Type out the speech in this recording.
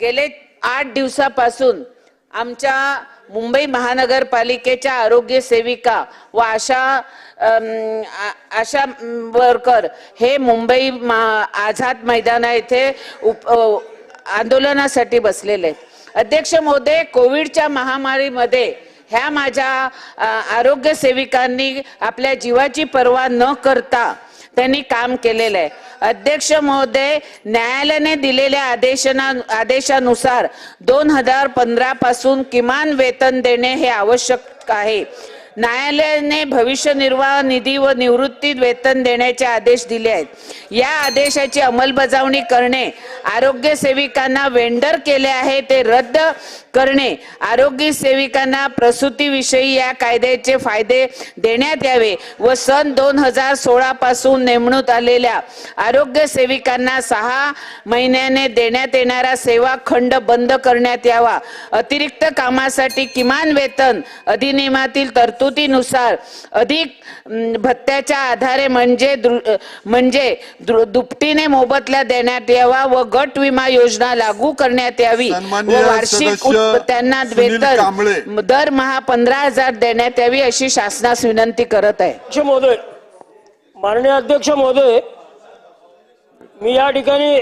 गेले आठ दिवसापासून आमच्या मुंबई महानगरपालिकेच्या आरोग्य सेविका व आशा आशा वर्कर हे मुंबई मा- आझाद मैदाना येथे उप आंदोलनासाठी बसलेले. अध्यक्ष मोदे कोविडच्या महामारीमध्ये ह्या माझ्या आरोग्य सेविकांनी आपल्या जीवाची पर्वा न करता त्यांनी काम केलेलं आहे. अध्यक्ष महोदय न्यायालयाने दिलेल्या आदेशना आदेशानुसार दोन हजार पंधरा पासून किमान वेतन देणे हे आवश्यक आहे. न्यायालयाने भविष्य निर्वाह निधी व निवृत्ती वेतन देण्याचे आदेश दिले आहेत. या आदेशाची अंमलबजावणी करणे आरोग्य सेविकांना वेंडर केले आहे ते रद्द करणे आरोग्य सेविकांना प्रसूतीविषयी या कायद्याचे फायदे देण्यात यावे व सन दोन हजार सोळा पासून नेमणूक आलेल्या आरोग्य सेविकांना सहा महिन्याने देण्यात येणारा सेवा खंड बंद करण्यात यावा. अतिरिक्त कामासाठी किमान वेतन अधिनियमातील तरतुदीनुसार अधिक भत्त्याच्या आधारे म्हणजे म्हणजे दुपटीने मोबदला देण्यात यावा व गट विमा योजना लागू करण्यात यावी व वार्षिक त्यांना. वेतन दरमहा पंधरा हजार देण्यात यावी अशी शासनास विनंती करत आहे महोदय माननीय अध्यक्ष महोदय मी या ठिकाणी